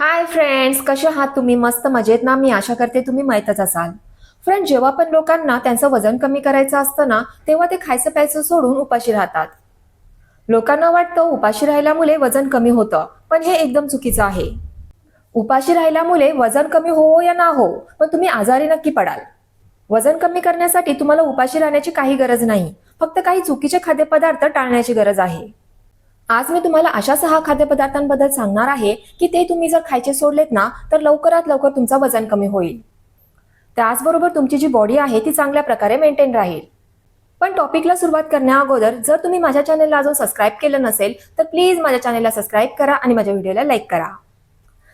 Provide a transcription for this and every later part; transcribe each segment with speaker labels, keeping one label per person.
Speaker 1: Hi friends कसे आहात तुम्ही? मस्त मजेत ना? मी आशा करते तुम्ही माहीतच असाल. फ्रेंड जेव्हा पण लोकांना त्यांचं वजन कमी करायचं असतं ना तेव्हा ते खायचं प्यायचं सोडून उपाशी राहतात. लोकांना वाटतं उपाशी राहिल्यामुळे वजन कमी होतं पण हे एकदम चुकीचं आहे. उपाशी राहिल्यामुळे वजन कमी हो या ना हो पण तुम्ही आजारी नक्की पडाल. वजन कमी करण्यासाठी तुम्हाला उपाशी राहण्याची काही गरज नाही. फक्त काही चुकीचे खाद्यपदार्थ टाळण्याची गरज आहे. आज मी तुम्हाला अशा सहा खाद्यपदार्थांबद्दल सांगणार आहे की ते तुम्ही जर खायचे सोडलेत ना तर लवकरात लवकर तुमचं वजन कमी होईल. त्याचबरोबर तुमची जी बॉडी आहे ती चांगल्या प्रकारे मेंटेन राहील. पण टॉपिकला सुरुवात करण्या अगोदर जर तुम्ही माझ्या चॅनलला अजून सबस्क्राईब केलं नसेल तर प्लीज माझ्या चॅनलला सबस्क्राईब करा आणि माझ्या व्हिडिओला लाईक करा.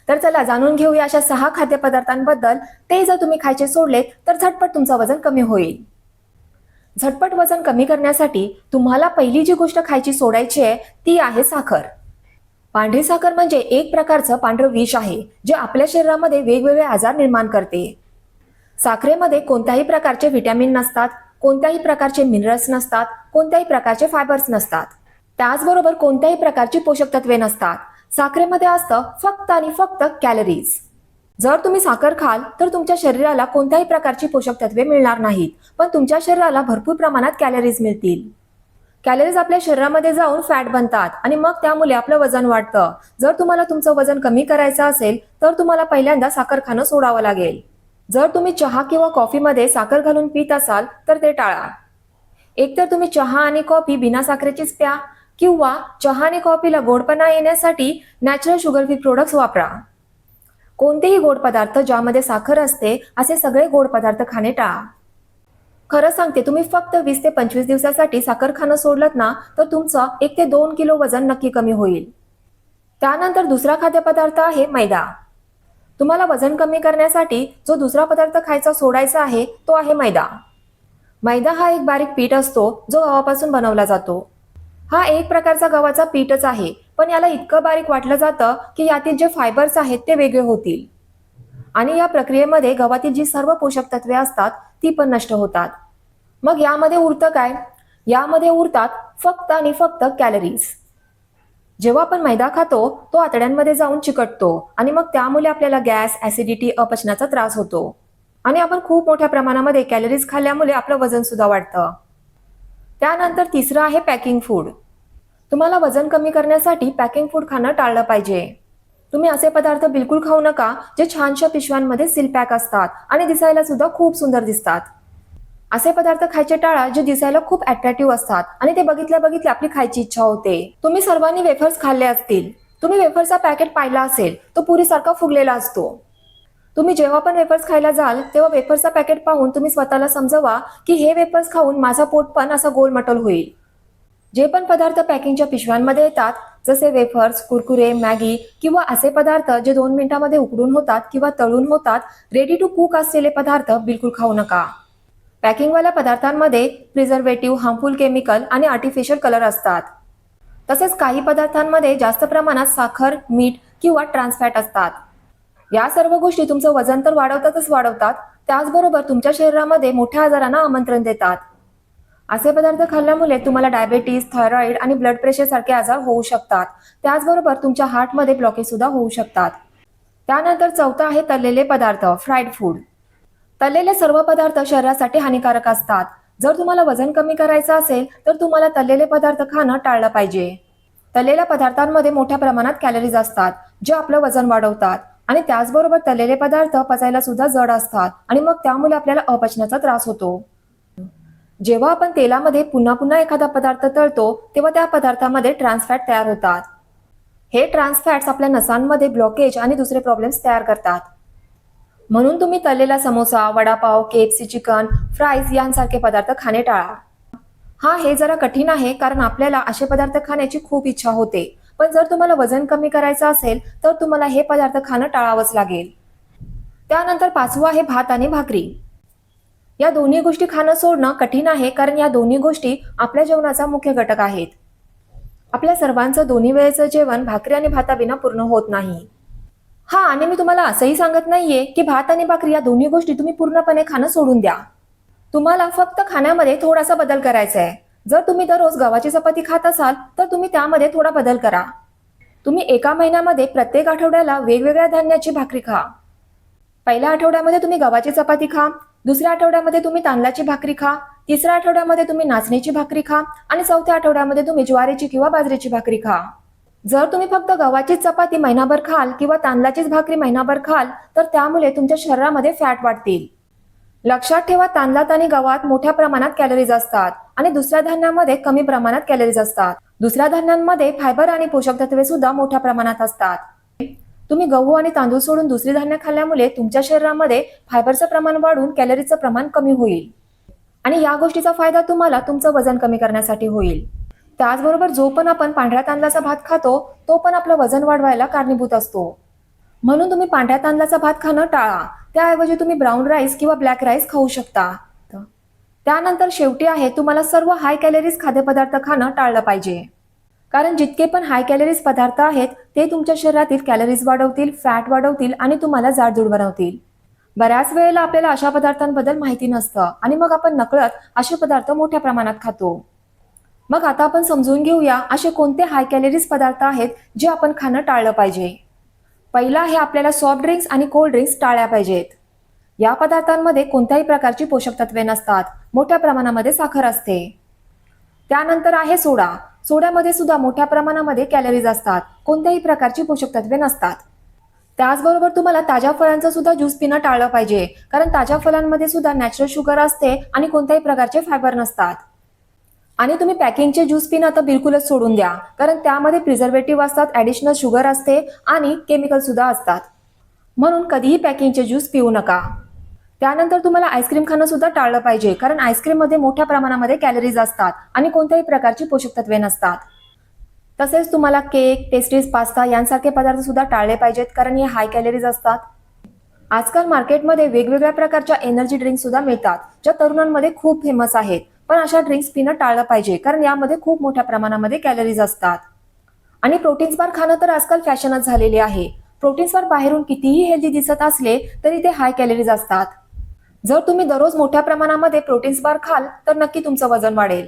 Speaker 1: तर चला जाणून घेऊया अशा सहा खाद्यपदार्थांबद्दल. ते जर तुम्ही खायचे सोडलेत तर झटपट तुमचं वजन कमी होईल. झटपट वजन कमी करण्यासाठी तुम्हाला पहिली जी गोष्ट खायची सोडायची आहे ती आहे साखर. पांढरी साखर म्हणजे एक प्रकारचं पांढरं विष आहे जे आपल्या शरीरामध्ये वेगवेगळे आजार निर्माण करते. साखरेमध्ये कोणत्याही प्रकारचे व्हिटॅमिन नसतात कोणत्याही प्रकारचे मिनरल्स नसतात कोणत्याही प्रकारचे फायबर्स नसतात. त्याचबरोबर कोणत्याही प्रकारची पोषक तत्वे नसतात. साखरेमध्ये असतं फक्त आणि फक्त कॅलरीज. जर तुम्ही साखर खाल तर तुमच्या शरीराला कोणत्याही प्रकारची पोषक तत्वे मिळणार नाहीत पण तुमच्या शरीराला भरपूर प्रमाणात कॅलरीज मिळतील. कॅलरीज आपल्या शरीरामध्ये जाऊन फॅट बनतात आणि मग त्यामुळे आपलं वजन वाढतं. जर तुम्हाला तुमचं वजन कमी करायचं असेल तर तुम्हाला पहिल्यांदा साखर खाणं सोडावं लागेल. जर तुम्ही चहा किंवा कॉफीमध्ये साखर घालून पित असाल तर ते टाळा. एकतर तुम्ही चहा आणि कॉफी बिना साखरेचीच प्या किंवा चहा आणि कॉफीला गोडपणा येण्यासाठी नॅचरल शुगर फ्री प्रोडक्ट्स वापरा. कोणतेही गोड पदार्थ ज्यामध्ये साखर असते असे सगळे गोड पदार्थ खाणे टाळा. खरं सांगते तुम्ही फक्त वीस ते पंचवीस दिवसासाठी साखर खाणं सोडलं ना तर तुमचं एक ते दोन किलो वजन नक्की कमी होईल. त्यानंतर दुसरा खाद्यपदार्थ आहे मैदा. तुम्हाला वजन कमी करण्यासाठी जो दुसरा पदार्थ खायचा सोडायचा आहे तो आहे मैदा. मैदा हा एक बारीक पीठ असतो जो गव्हापासून बनवला जातो. हा एक प्रकारचा गव्हाचा पीठच आहे. पण याला इतकं बारीक वाटलं जातं की यातील जे फायबर्स आहेत ते वेगळे होतील. आणि या प्रक्रियेमध्ये गव्हातील जी सर्व पोषक तत्वे असतात ती पण नष्ट होतात. मग यामध्ये उरतं काय? यामध्ये उरतात फक्त आणि फक्त कॅलरीज जेव्हा आपण मैदा खातो तो आतड्यांमध्ये जाऊन चिकटतो आणि मग त्यामुळे आपल्याला गॅस ऍसिडिटी अपचनाचा त्रास होतो. आणि आपण खूप मोठ्या प्रमाणामध्ये कॅलरीज खाल्ल्यामुळे आपलं वजन सुद्धा वाढतं. त्यानंतर तिसरं आहे पॅकिंग फूड तुम्हाला वजन कमी करण्यासाठी पॅकिंग फूड खाणं टाळलं पाहिजे. तुम्ही असे पदार्थ बिलकुल खाऊ नका जे छानशा पिशव्यांमध्ये सील पॅक असतात आणि दिसायला सुद्धा खूप सुंदर दिसतात. असे पदार्थ खायचे टाळा जे दिसायला खूप अट्रॅक्टिव्ह असतात आणि ते बघितल्या बघितल्या आपली खायची इच्छा होते. तुम्ही सर्वांनी वेफर्स खाल्ले असतील. तुम्ही वेफर्सचा पॅकेट पाहिला असेल तो पुरीसारखा फुगलेला असतो. तुम्ही जेव्हा पण वेफर्स खायला जाल तेव्हा वेफर्सचा पॅकेट पाहून तुम्ही स्वतःला समजवा की हे वेफर्स खाऊन माझा पोट पण असा गोलमटोल होईल. जे पण पदार्थ पॅकिंगच्या पिशव्यांमध्ये येतात जसे वेफर्स कुरकुरे मॅगी किंवा असे पदार्थ जे दोन मिनिटांमध्ये उकडून होतात किंवा तळून होतात रेडी टू कुक असलेले पदार्थ बिलकुल खाऊ नका. पॅकिंगवाल्या पदार्थांमध्ये प्रिझर्वेटिव्ह हार्मफुल केमिकल आणि आर्टिफिशियल कलर असतात. तसेच काही पदार्थांमध्ये जास्त प्रमाणात साखर मीठ किंवा ट्रान्सफॅट असतात. या सर्व गोष्टी तुमचं वजन तर वाढवतातच वाढवतात त्याचबरोबर तुमच्या शरीरामध्ये मोठ्या आजारांना आमंत्रण देतात. असे पदार्थ खाल्ल्यामुळे तुम्हाला डायबेटीस थायरॉइड आणि ब्लड प्रेशर सारखे आजार होऊ शकतात. त्याचबरोबर तुमच्या हार्टमध्ये ब्लॉकेज सुद्धा होऊ शकतात. त्यानंतर चौथा आहे तळलेले पदार्थ फ्राईड फूड तळलेले सर्व पदार्थ शरीरासाठी हानिकारक असतात. जर तुम्हाला वजन कमी करायचं असेल तर तुम्हाला तळलेले पदार्थ खाणं टाळलं पाहिजे. तळलेल्या पदार्थांमध्ये मोठ्या प्रमाणात कॅलरीज असतात जे आपलं वजन वाढवतात. आणि त्याचबरोबर तळलेले पदार्थ पचायला सुद्धा जड असतात. आणि मग त्यामुळे आपल्याला अपचनाचा त्रास होतो. जेव्हा आपण तेलामध्ये पुन्हा पुन्हा एखादा पदार्थ तळतो तेव्हा त्या पदार्थामध्ये ट्रान्सफॅट तयार होतात. हे ट्रान्सफॅट्स आपल्या नसांमध्ये ब्लॉकेज आणि दुसरे प्रॉब्लेम्स तयार करतात. म्हणून तुम्ही तळलेला samosa vada pav KFC chicken fries यांसारखे पदार्थ खाणे टाळा. हा हे जरा कठीण आहे कारण आपल्याला असे पदार्थ खाण्याची खूप इच्छा होते. पण जर तुम्हाला वजन कमी करायचं असेल तर तुम्हाला हे पदार्थ खाणं टाळावंच लागेल. त्यानंतर पाचवं आहे भात आणि भाकरी. या दोन्ही गोष्टी खाणं सोडणं कठीण आहे कारण या दोन्ही गोष्टी आपल्या जेवणाचा मुख्य घटक आहेत. आपल्या सर्वांचं दोन्ही वेळेचं जेवण भाकरी आणि भाताविना पूर्ण होत नाही. हा आणि मी तुम्हाला असंही सांगत नाहीये की भात आणि भाकरी या दोन्ही गोष्टी तुम्ही पूर्णपणे खाणं सोडून द्या. तुम्हाला फक्त खाण्यामध्ये थोडासा बदल करायचा आहे. जर तुम्ही दररोज गव्हाची चपाती खात असाल तर तुम्ही त्यामध्ये थोडा बदल करा. तुम्ही एका महिन्यामध्ये प्रत्येक आठवड्याला वेगवेगळ्या धान्याची भाकरी खा. पहिल्या आठवड्यामध्ये तुम्ही गव्हाची चपाती खा दुसऱ्या आठवड्यामध्ये तुम्ही तांदळाची भाकरी खा तिसऱ्या आठवड्यामध्ये तुम्ही नाचणीची भाकरी खा आणि चौथ्या आठवड्यामध्ये तुम्ही ज्वारीची किंवा बाजरीची भाकरी खा. जर तुम्ही फक्त गव्हाचीच चपाती महिनाभर खाल किंवा तांदळाचीच भाकरी महिनाभर खाल तर त्यामुळे तुमच्या शरीरामध्ये फॅट वाढतील. लक्षात ठेवा तांदळात आणि गव्हात मोठ्या प्रमाणात कॅलरीज असतात आणि दुसऱ्या धान्यामध्ये कमी प्रमाणात कॅलरीज असतात. दुसऱ्या धान्यांमध्ये फायबर आणि पोषक तत्वे सुद्धा मोठ्या प्रमाणात असतात. तुम्ही गहू आणि तांदूळ सोडून दुसरी धान्य खाल्ल्यामुळे तुमच्या शरीरामध्ये फायबरचं प्रमाण वाढून कॅलरीचं प्रमाण कमी होईल. आणि या गोष्टीचा फायदा तुम्हाला तुमचं वजन कमी करण्यासाठी होईल. त्याचबरोबर जो पण आपण पांढऱ्या तांदळाचा भात खातो तो पण आपलं वजन वाढवायला कारणीभूत असतो. म्हणून तुम्ही पांढऱ्या तांदळाचा भात खाणं टाळा. त्याऐवजी तुम्ही ब्राऊन राईस किंवा ब्लॅक राईस खाऊ शकता. त्यानंतर शेवटी आहे तुम्हाला सर्व हाय कॅलरीज खाद्यपदार्थ खाणं टाळलं पाहिजे. कारण जितके पण हाय कॅलरीज पदार्थ आहेत ते तुमच्या शरीरातील कॅलरीज वाढवतील फॅट वाढवतील आणि तुम्हाला जाडजूड बनवतील. बऱ्याच वेळेला आपल्याला अशा पदार्थांबद्दल माहिती नसतं आणि मग आपण नकळत असे पदार्थ मोठ्या प्रमाणात खातो. मग आता आपण समजून घेऊया असे कोणते हाय कॅलरीज पदार्थ आहेत जे आपण खाणं टाळलं पाहिजे. पहिला आहे आपल्याला सॉफ्ट ड्रिंक्स आणि कोल्ड ड्रिंक्स टाळल्या पाहिजेत. या पदार्थांमध्ये कोणत्याही प्रकारची पोषक तत्वे नसतात. मोठ्या प्रमाणामध्ये साखर असते. त्यानंतर आहे सोडा. सोड्यामध्ये सुद्धा मोठ्या प्रमाणामध्ये कॅलरीज असतात. कोणत्याही प्रकारची पोषक तत्वे नसतात. त्याचबरोबर तुम्हाला ताज्या फळांचं सुद्धा ज्यूस पिणं टाळलं पाहिजे. कारण ताज्या फळांमध्ये सुद्धा नॅचरल शुगर असते आणि कोणत्याही प्रकारचे फायबर नसतात. आणि तुम्ही पॅकिंगचे ज्यूस पिणं तर बिलकुलच सोडून द्या. कारण त्यामध्ये प्रिझर्वेटिव्ह असतात ॲडिशनल शुगर असते आणि केमिकल सुद्धा असतात. म्हणून कधीही पॅकिंगचे ज्यूस पिऊ नका. त्यानंतर तुम्हाला आईस्क्रीम खाणं सुद्धा टाळलं पाहिजे कारण आईस्क्रीममध्ये मोठ्या प्रमाणामध्ये कॅलरीज असतात आणि कोणत्याही प्रकारची पोषक तत्वे नसतात. तसेच तुम्हाला केक पेस्ट्रीज पास्ता यांसारखे पदार्थ सुद्धा टाळले पाहिजेत कारण हे हाय कॅलरीज असतात. आजकाल मार्केटमध्ये वेगवेगळ्या प्रकारच्या एनर्जी ड्रिंक सुद्धा मिळतात ज्या तरुणांमध्ये खूप फेमस आहेत. पण अशा ड्रिंक्स पिणं टाळलं पाहिजे कारण यामध्ये खूप मोठ्या प्रमाणामध्ये कॅलरीज असतात. आणि प्रोटीन्स बार खाणं तर आजकाल फॅशनच झालेली आहे. प्रोटीन्स बार बाहेरून कितीही हेल्दी दिसत असले तरी ते हाय कॅलरीज असतात. जर तुम्ही दररोज मोठ्या प्रमाणामध्ये प्रोटीन्स बार खाल तर नक्की तुमचं वजन वाढेल.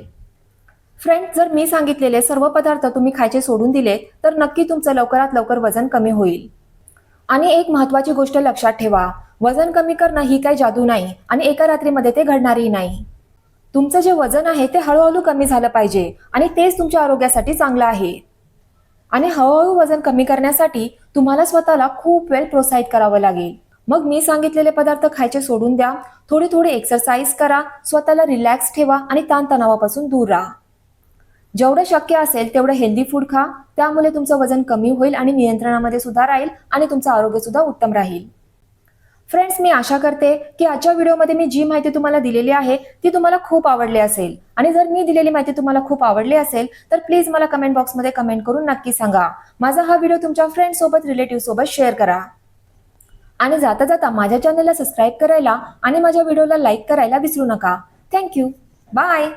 Speaker 1: फ्रेंड जर मी सांगितलेले सर्व पदार्थ तुम्ही खायचे सोडून दिले तर नक्की तुमचं लवकरात लवकर वजन कमी होईल. आणि एक महत्वाची गोष्ट लक्षात ठेवा वजन कमी करणं ही काही जादू नाही आणि एका रात्रीमध्ये ते घडणारही नाही. तुमचं जे वजन आहे ते हळूहळू कमी झालं पाहिजे आणि तेच तुमच्या आरोग्यासाठी चांगलं आहे. आणि हळूहळू वजन कमी करण्यासाठी तुम्हाला स्वतःला खूप वेळ प्रोत्साहित करावं लागेल. मग मी सांगितलेले पदार्थ खायचे सोडून द्या. थोडी थोडी एक्सरसाइज करा. स्वतःला रिलॅक्स ठेवा आणि ताणतणावापासून दूर राहा. जेवढं शक्य असेल तेवढं हेल्दी फूड खा. त्यामुळे तुमचं वजन कमी होईल आणि नियंत्रणामध्ये सुद्धा राहील आणि तुमचं आरोग्य सुद्धा उत्तम राहील. फ्रेंड्स मी आशा करते की आजच्या व्हिडिओमध्ये मी जी माहिती तुम्हाला दिलेली आहे ती तुम्हाला खूप आवडली असेल. आणि जर मी दिलेली माहिती तुम्हाला खूप आवडली असेल तर प्लीज मला कमेंट बॉक्समध्ये कमेंट करून नक्की सांगा. माझा हा व्हिडिओ तुमच्या फ्रेंड्ससोबत रिलेटिव्ह सोबत शेअर करा. आणि जाता जाता माझ्या चॅनलला सबस्क्राईब करायला आणि माझ्या व्हिडिओला लाईक करायला विसरू नका. Thank you bye